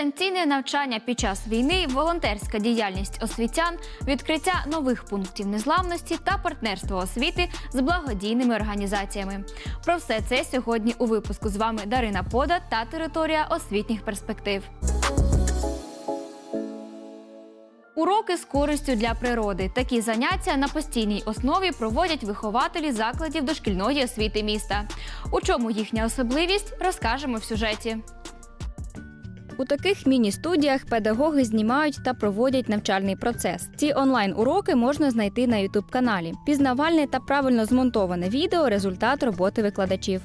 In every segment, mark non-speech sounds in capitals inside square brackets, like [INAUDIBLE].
Дистанційне навчання під час війни, волонтерська діяльність освітян, відкриття нових пунктів незламності та партнерство освіти з благодійними організаціями. Про все це сьогодні у випуску з вами Дарина Пода та територія освітніх перспектив. Уроки з користю для природи. Такі заняття на постійній основі проводять вихователі закладів дошкільної освіти міста. У чому їхня особливість, розкажемо в сюжеті. У таких міні-студіях педагоги знімають та проводять навчальний процес. Ці онлайн-уроки можна знайти на youtube каналі Пізнавальне та правильно змонтоване відео результат роботи викладачів.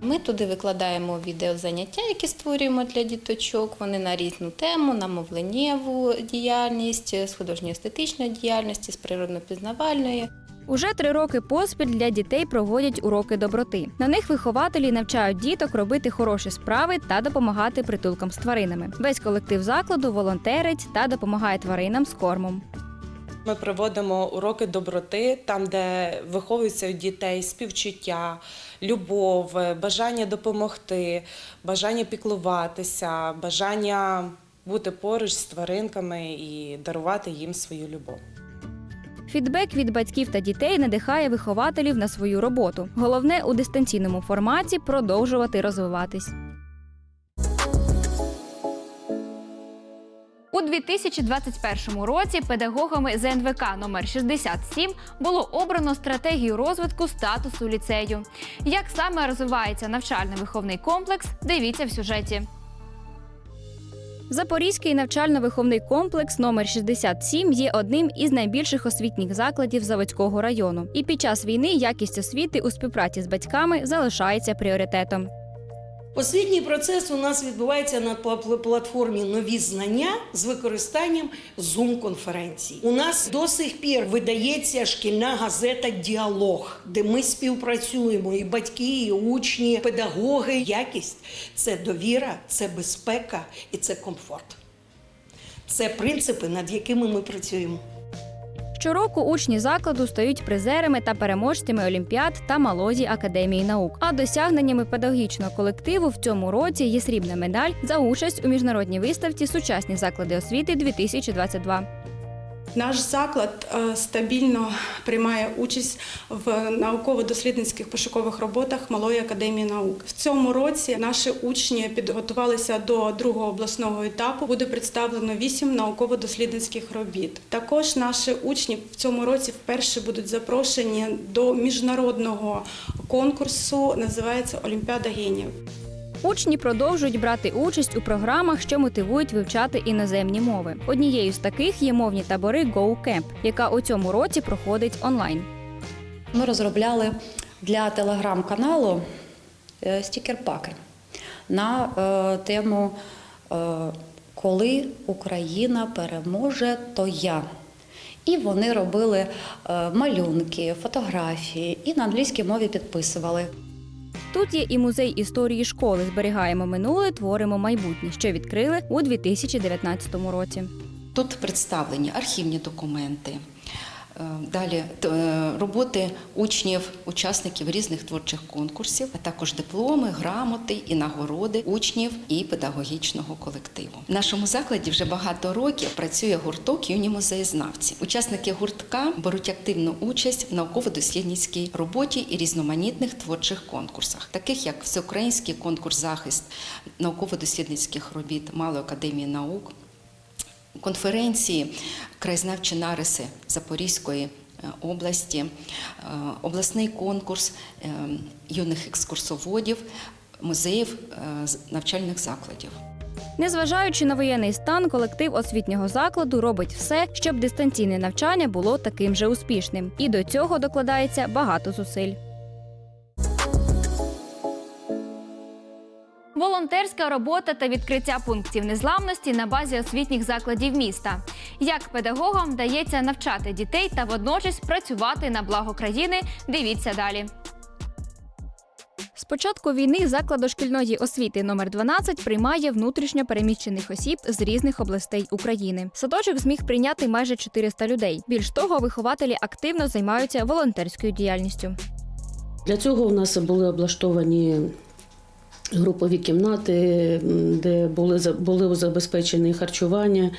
Ми туди викладаємо відеозаняття, які створюємо для діточок. Вони на різну тему, на мовленнєву діяльність, з художньо-естетичної діяльності, з природно-пізнавальної. Уже три роки поспіль для дітей проводять уроки доброти. На них вихователі навчають діток робити хороші справи та допомагати притулкам з тваринами. Весь колектив закладу волонтерить та допомагає тваринам з кормом. Ми проводимо уроки доброти, там, де виховуються у дітей співчуття, любов, бажання допомогти, бажання піклуватися, бажання бути поруч з тваринками і дарувати їм свою любов. Фідбек від батьків та дітей надихає вихователів на свою роботу. Головне у дистанційному форматі продовжувати розвиватись. У 2021 році педагогами ЗНВК номер 67 було обрано стратегію розвитку статусу ліцею. Як саме розвивається навчально-виховний комплекс, дивіться в сюжеті. Запорізький навчально-виховний комплекс номер 67 є одним із найбільших освітніх закладів Заводського району. І під час війни якість освіти у співпраці з батьками залишається пріоритетом. Освітній процес у нас відбувається на платформі нові знання з використанням Zoom-конференцій. У нас до сих пір видається шкільна газета Діалог, де ми співпрацюємо і батьки, і учні, педагоги. Якість це довіра, це безпека і це комфорт. Це принципи, над якими ми працюємо. Щороку учні закладу стають призерами та переможцями олімпіад та малозі академії наук. А досягненнями педагогічного колективу в цьому році є срібна медаль за участь у міжнародній виставці Сучасні заклади освіти 2022 Наш заклад е, стабільно приймає участь в науково-дослідницьких пошукових роботах Малої академії наук. В цьому році наші учні підготувалися до другого обласного етапу. Буде представлено вісім науково-дослідницьких робіт. Також наші учні в цьому році вперше будуть запрошені до міжнародного конкурсу. Називається Олімпіада генів. Учні продовжують брати участь у програмах, що мотивують вивчати іноземні мови. Однією з таких є мовні табори Go Camp, яка у цьому році проходить онлайн. Ми розробляли для телеграм-каналу е, стікер-паки на е, тему е, Коли Україна переможе, то я. І вони робили малюнки, фотографії і на англійській мові підписували. Тут є і музей історії школи Зберігаємо минуле, творимо майбутнє, що відкрили у 2019 році. Тут представлені архівні документи, далі т- е, роботи учнів, учасників різних творчих конкурсів, а також дипломи, грамоти і нагороди учнів і педагогічного колективу. В нашому закладі вже багато років працює гурток юні музеєзнавці. Учасники гуртка беруть активну участь в науково-дослідницькій роботі і різноманітних творчих конкурсах, таких як Всеукраїнський конкурс захист науково-дослідницьких робіт Малої академії наук конференції краєзнавчі нариси Запорізької е, області, е, обласний конкурс е, юних екскурсоводів, музеїв навчальних закладів. Незважаючи на воєнний стан, колектив освітнього закладу робить все, щоб дистанційне навчання було таким же успішним. І до цього докладається багато зусиль. Волонтерська робота та відкриття пунктів незламності на базі освітніх закладів міста. Як педагогам вдається навчати дітей та водночас працювати на благо країни, дивіться далі. З початку війни заклад дошкільної освіти номер 12 приймає внутрішньо переміщених осіб з різних областей України. Садочок зміг прийняти майже 400 людей. Більш того, вихователі активно займаються волонтерською діяльністю. Для цього в нас були облаштовані групові кімнати, де були, були забезпечені харчування,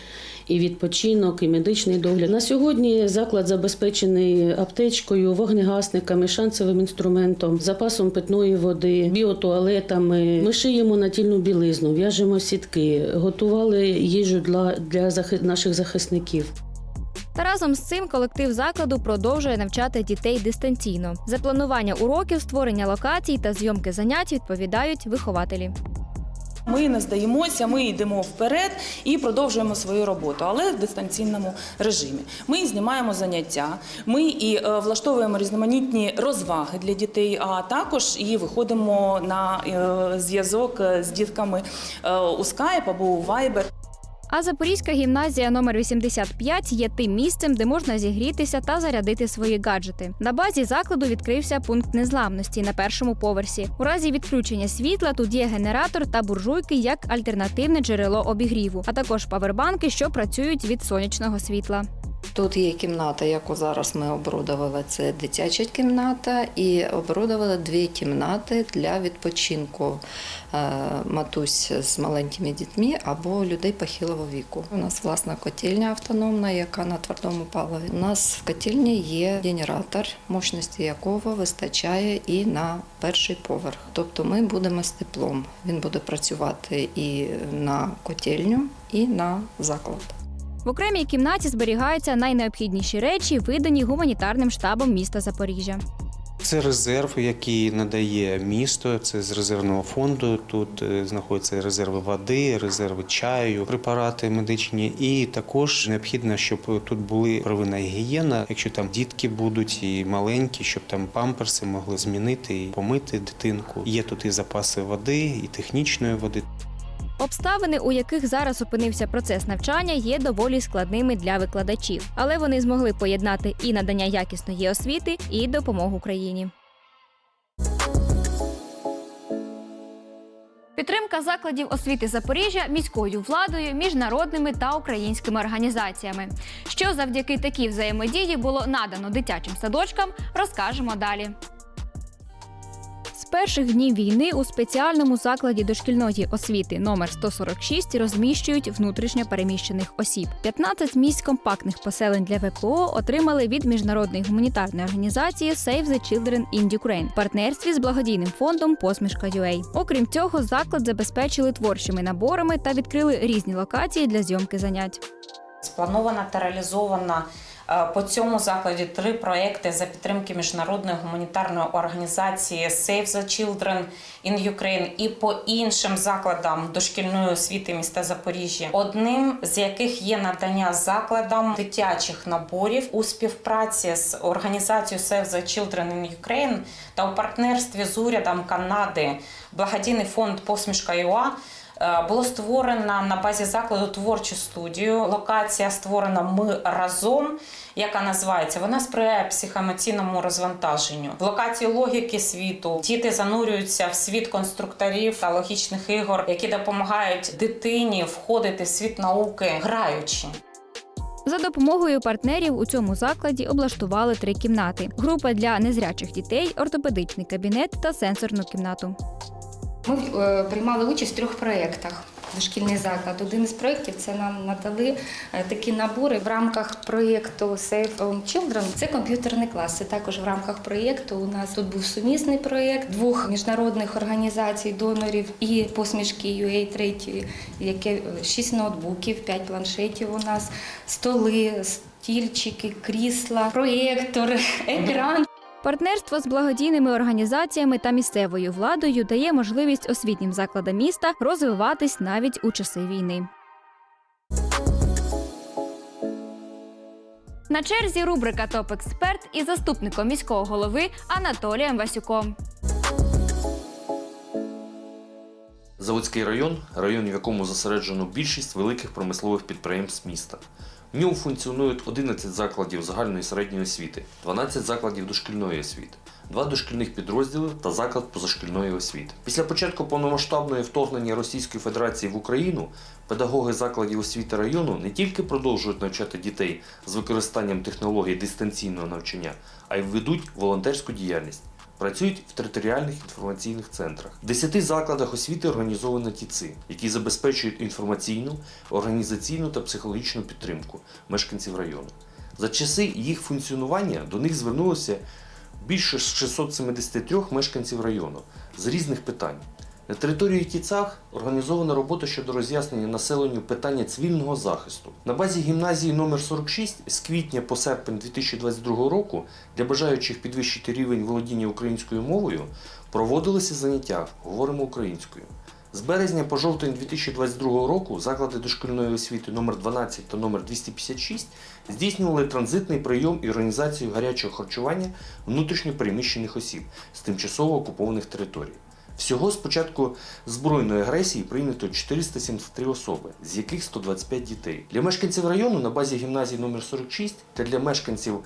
і відпочинок, і медичний догляд. На сьогодні заклад забезпечений аптечкою, вогнегасниками, шансовим інструментом, запасом питної води, біотуалетами. Ми шиємо натільну білизну, в'яжемо сітки, готували їжу для, для наших захисників. Разом з цим колектив закладу продовжує навчати дітей дистанційно. За планування уроків, створення локацій та зйомки занять відповідають вихователі. Ми не здаємося, ми йдемо вперед і продовжуємо свою роботу, але в дистанційному режимі. Ми знімаємо заняття, ми і е, влаштовуємо різноманітні розваги для дітей, а також і виходимо на е, зв'язок е, з дітками у Skype або у Viber. А Запорізька гімназія номер 85 є тим місцем, де можна зігрітися та зарядити свої гаджети. На базі закладу відкрився пункт незламності на першому поверсі. У разі відключення світла тут є генератор та буржуйки як альтернативне джерело обігріву, а також павербанки, що працюють від сонячного світла. Тут є кімната, яку зараз ми оборудували. Це дитяча кімната, і оборудували дві кімнати для відпочинку е, матусь з маленькими дітьми або людей похилого віку. У нас власна котельня автономна, яка на твердому паливі. У нас в котельні є генератор, мощності якого вистачає і на перший поверх. Тобто ми будемо з теплом. Він буде працювати і на котельню, і на заклад. В окремій кімнаті зберігаються найнеобхідніші речі, видані гуманітарним штабом міста Запоріжжя. Це резерв, який надає місто. Це з резервного фонду. Тут е, знаходяться резерви води, резерви чаю, препарати медичні. І також необхідно, щоб тут були первинна гігієна. Якщо там дітки будуть і маленькі, щоб там памперси могли змінити і помити дитинку. Є тут і запаси води, і технічної води. Обставини, у яких зараз опинився процес навчання, є доволі складними для викладачів, але вони змогли поєднати і надання якісної освіти, і допомогу країні. Підтримка закладів освіти Запоріжжя міською владою, міжнародними та українськими організаціями. Що завдяки такій взаємодії було надано дитячим садочкам, розкажемо далі. Перших днів війни у спеціальному закладі дошкільної освіти номер 146 розміщують внутрішньо переміщених осіб. 15 місць компактних поселень для ВПО отримали від міжнародної гуманітарної організації Save the Children in Ukraine в партнерстві з благодійним фондом Посмішка UA. Окрім цього, заклад забезпечили творчими наборами та відкрили різні локації для зйомки занять. Спланована та реалізована по цьому закладі три проекти за підтримки міжнародної гуманітарної організації Save the Children in Ukraine і по іншим закладам дошкільної освіти міста Запоріжжя. Одним з яких є надання закладам дитячих наборів у співпраці з організацією Save the Children in Ukraine та у партнерстві з урядом Канади благодійний фонд Посмішка ЮА Е, Було створено на базі закладу творчу студію. Локація створена Ми разом, яка називається. Вона сприяє психоемоційному розвантаженню. В локації логіки світу діти занурюються в світ конструкторів та логічних ігор, які допомагають дитині входити в світ науки, граючи. За допомогою партнерів у цьому закладі облаштували три кімнати: група для незрячих дітей, ортопедичний кабінет та сенсорну кімнату. Ми е, приймали участь в трьох проєктах. Дошкільний заклад. Один із проєктів це нам надали е, такі набори в рамках проєкту Save Our Children. Це комп'ютерний клас. Це також в рамках проєкту. У нас тут був сумісний проєкт двох міжнародних організацій, донорів і посмішки UA третьої, яке е, шість ноутбуків, п'ять планшетів. У нас столи, стільчики, крісла, проєктор, [LAUGHS] екран. Партнерство з благодійними організаціями та місцевою владою дає можливість освітнім закладам міста розвиватись навіть у часи війни. На черзі рубрика Топ Експерт із заступником міського голови Анатолієм Васюком. Заводський район район, в якому зосереджено більшість великих промислових підприємств міста. В ньому функціонують 11 закладів загальної середньої освіти, 12 закладів дошкільної освіти, два дошкільних підрозділи та заклад позашкільної освіти. Після початку повномасштабної вторгнення Російської Федерації в Україну педагоги закладів освіти району не тільки продовжують навчати дітей з використанням технологій дистанційного навчання, а й ведуть волонтерську діяльність. Працюють в територіальних інформаційних центрах. В 10 закладах освіти організовано ТІЦи, які забезпечують інформаційну, організаційну та психологічну підтримку мешканців району. За часи їх функціонування до них звернулося більше 673 мешканців району з різних питань. На території Тіцах організована робота щодо роз'яснення населенню питання цивільного захисту. На базі гімназії номер 46 з квітня по серпень 2022 року для бажаючих підвищити рівень володіння українською мовою проводилися заняття Говоримо українською. З березня по жовтень 2022 року заклади дошкільної освіти номер 12 та номер 256 здійснювали транзитний прийом і організацію гарячого харчування внутрішньопереміщених осіб з тимчасово окупованих територій. Всього з початку збройної агресії прийнято 473 особи, з яких 125 дітей. Для мешканців району на базі гімназії номер 46 та для мешканців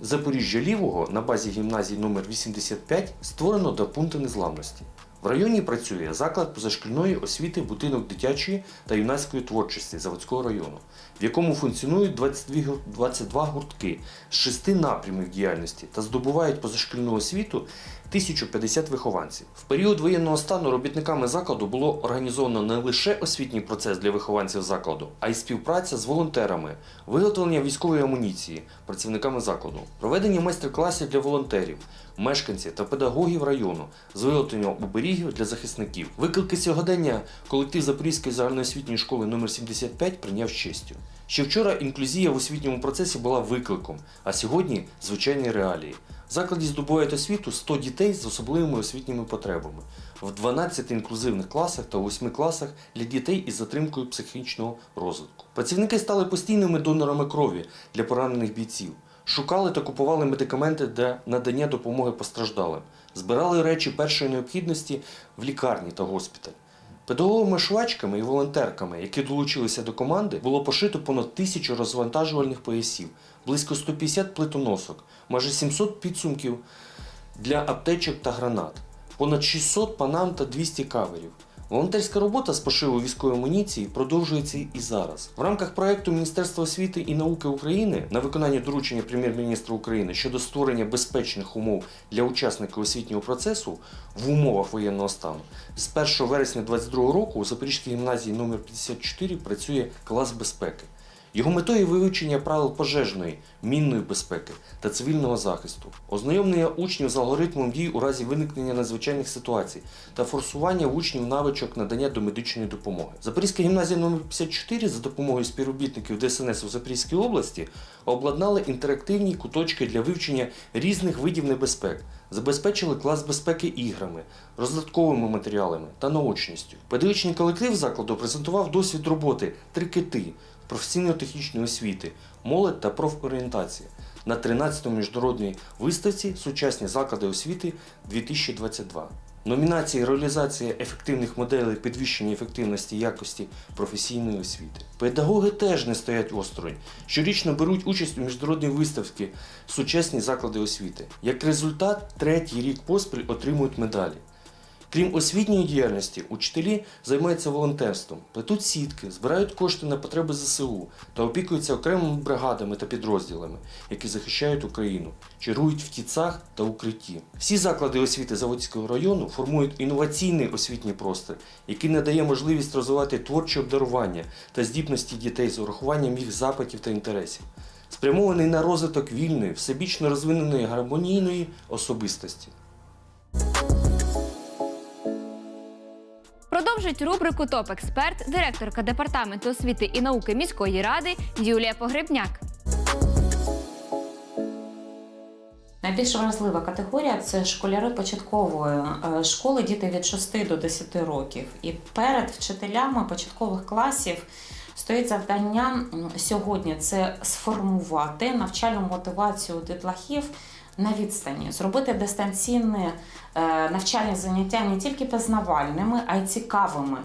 Запоріжжя Лівого на базі гімназії номер 85 створено два пункти незламності. В районі працює заклад позашкільної освіти будинок дитячої та юнацької творчості Заводського району, в якому функціонують 22, гур- 22 гуртки з шести напрямів діяльності та здобувають позашкільну освіту 1050 вихованців. В період воєнного стану робітниками закладу було організовано не лише освітній процес для вихованців закладу, а й співпраця з волонтерами, виготовлення військової амуніції працівниками закладу, проведення майстер-класів для волонтерів, мешканців та педагогів району з виготовлення оберігів для захисників. Виклики сьогодення колектив Запорізької загальноосвітньої школи номер 75 прийняв з честю. Ще вчора інклюзія в освітньому процесі була викликом, а сьогодні звичайні реалії. В закладі здобувають освіту 100 дітей з особливими освітніми потребами в 12 інклюзивних класах та 8 класах для дітей із затримкою психічного розвитку. Працівники стали постійними донорами крові для поранених бійців, шукали та купували медикаменти для надання допомоги постраждалим, збирали речі першої необхідності в лікарні та госпіталь. Педагогами швачками і волонтерками, які долучилися до команди, було пошито понад тисячу розвантажувальних поясів, близько 150 плитоносок, майже 700 підсумків для аптечок та гранат, понад 600 панам та 200 каверів. Волонтерська робота з пошиву військової амуніції продовжується і зараз. В рамках проекту Міністерства освіти і науки України на виконання доручення прем'єр-міністра України щодо створення безпечних умов для учасників освітнього процесу в умовах воєнного стану з 1 вересня 2022 року у Запорізькій гімназії номер 54 працює клас безпеки. Його метою вивчення правил пожежної, мінної безпеки та цивільного захисту, ознайомлення учнів з алгоритмом дій у разі виникнення надзвичайних ситуацій та форсування учнів навичок надання домедичної допомоги. Запорізька гімназія номер 54 за допомогою співробітників ДСНС у Запорізькій області обладнали інтерактивні куточки для вивчення різних видів небезпек, забезпечили клас безпеки іграми, роздатковими матеріалами та наочністю. Педагогічний колектив закладу презентував досвід роботи три кити професійно-технічної освіти, молодь та профорієнтація на 13-му міжнародній виставці Сучасні заклади освіти 2022. Номінації реалізація ефективних моделей підвищення ефективності якості професійної освіти. Педагоги теж не стоять осторонь. Щорічно беруть участь у міжнародній виставці Сучасні заклади освіти. Як результат, третій рік поспіль отримують медалі. Крім освітньої діяльності, учителі займаються волонтерством, плетуть сітки, збирають кошти на потреби ЗСУ та опікуються окремими бригадами та підрозділами, які захищають Україну, чарують в тіцах та укритті. Всі заклади освіти Заводського району формують інноваційний освітній простір, який надає можливість розвивати творче обдарування та здібності дітей з урахуванням їх запитів та інтересів, спрямований на розвиток вільної, всебічно розвиненої гармонійної особистості. Продовжить рубрику Топ-експерт директорка департаменту освіти і науки міської ради Юлія Погребняк. Найбільш вразлива категорія це школяри початкової е, школи, діти від 6 до 10 років. І перед вчителями початкових класів стоїть завдання сьогодні це сформувати навчальну мотивацію дітлахів на відстані, зробити дистанційне навчальні заняття не тільки пізнавальними, а й цікавими.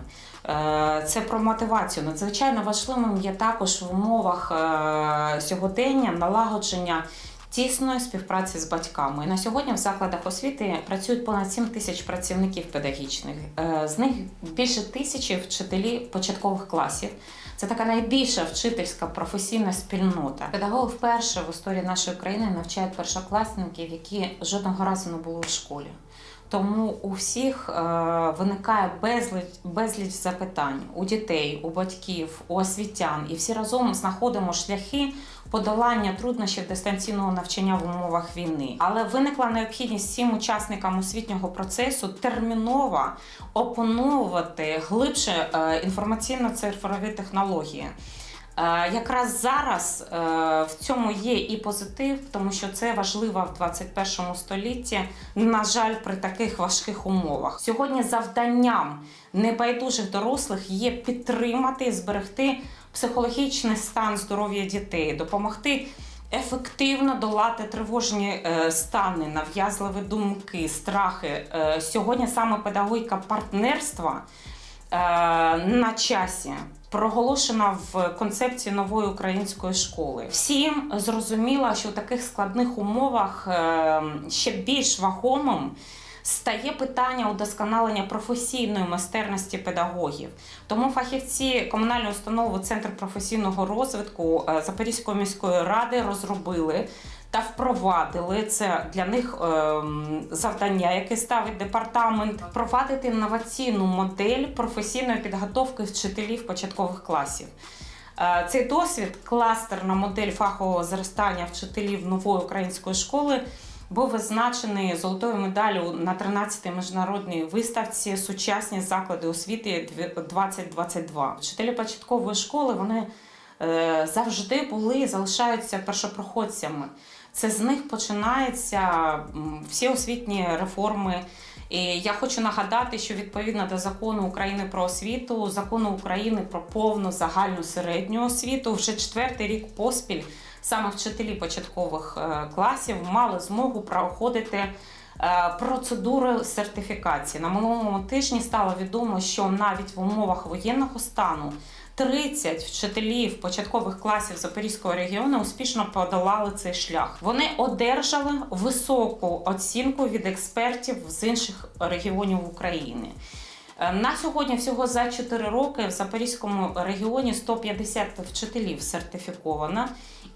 Е, Це про мотивацію. Надзвичайно важливим є також в умовах е, сьогодення налагодження тісної співпраці з батьками. На сьогодні в закладах освіти працюють понад 7 тисяч працівників педагогічних. Е, З них більше тисячі вчителі початкових класів. Це така найбільша вчительська професійна спільнота. Педагоги вперше в історії нашої країни навчають першокласників, які жодного разу не були в школі. Тому у всіх е, виникає безліч, безліч запитань у дітей, у батьків, у освітян, і всі разом знаходимо шляхи подолання труднощів дистанційного навчання в умовах війни. Але виникла необхідність всім учасникам освітнього процесу терміново опановувати глибше е, інформаційно-цифрові технології. Е, Якраз зараз е, в цьому є і позитив, тому що це важливо в 21 столітті, на жаль, при таких важких умовах. Сьогодні завданням небайдужих дорослих є підтримати і зберегти психологічний стан здоров'я дітей, допомогти ефективно долати тривожні е, стани, нав'язливі думки, страхи. Сьогодні саме педагогіка партнерства на часі. Проголошена в концепції нової української школи. Всім зрозуміло, що в таких складних умовах е, ще більш вагомим стає питання удосконалення професійної майстерності педагогів. Тому фахівці комунальної установи Центр професійного розвитку е, Запорізької міської ради розробили та впровадили це для них ем, завдання, яке ставить департамент, впровадити інноваційну модель професійної підготовки вчителів початкових класів. Е, Цей досвід, кластерна модель фахового зростання вчителів нової української школи, був визначений золотою медаллю на 13-й міжнародній виставці Сучасні заклади освіти 2022. Вчителі початкової школи вони е, завжди були і залишаються першопроходцями. Це з них починаються всі освітні реформи. І я хочу нагадати, що відповідно до закону України про освіту, закону України про повну загальну середню освіту, вже четвертий рік поспіль саме вчителі початкових е, класів мали змогу проходити е, процедури сертифікації. На минулому тижні стало відомо, що навіть в умовах воєнного стану 30 вчителів початкових класів Запорізького регіону успішно подолали цей шлях. Вони одержали високу оцінку від експертів з інших регіонів України. Е, На сьогодні всього за 4 роки в Запорізькому регіоні 150 вчителів сертифіковано,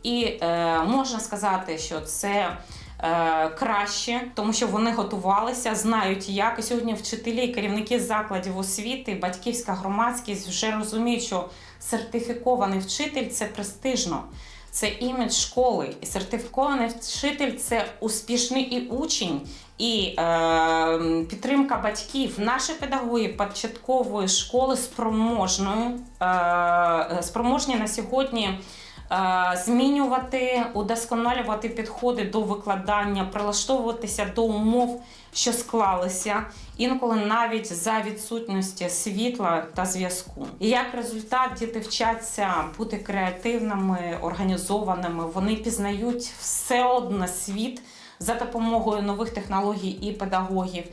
і е, можна сказати, що це краще, тому що вони готувалися, знають як. І сьогодні вчителі, керівники закладів освіти, батьківська громадськість вже розуміють, що сертифікований вчитель це престижно. Це імідж школи. І сертифікований вчитель це успішний і учень, і е, підтримка батьків. Наші педагоги початкової школи спроможною, е, спроможні на сьогодні. Е, Змінювати, удосконалювати підходи до викладання, прилаштовуватися до умов, що склалися, інколи навіть за відсутності світла та зв'язку. І як результат діти вчаться бути креативними, організованими. Вони пізнають все одно світ за допомогою нових технологій і педагогів.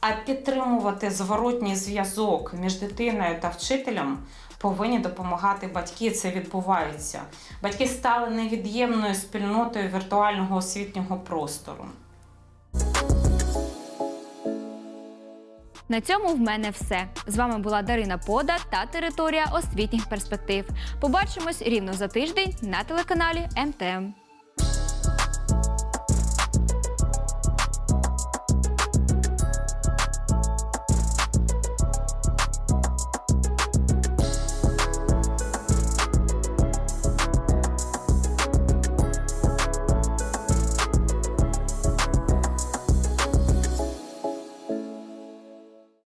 А підтримувати зворотній зв'язок між дитиною та вчителем повинні допомагати батьки. Це відбувається. Батьки стали невід'ємною спільнотою віртуального освітнього простору. На цьому в мене все. З вами була Дарина Пода та територія освітніх перспектив. Побачимось рівно за тиждень на телеканалі МТМ.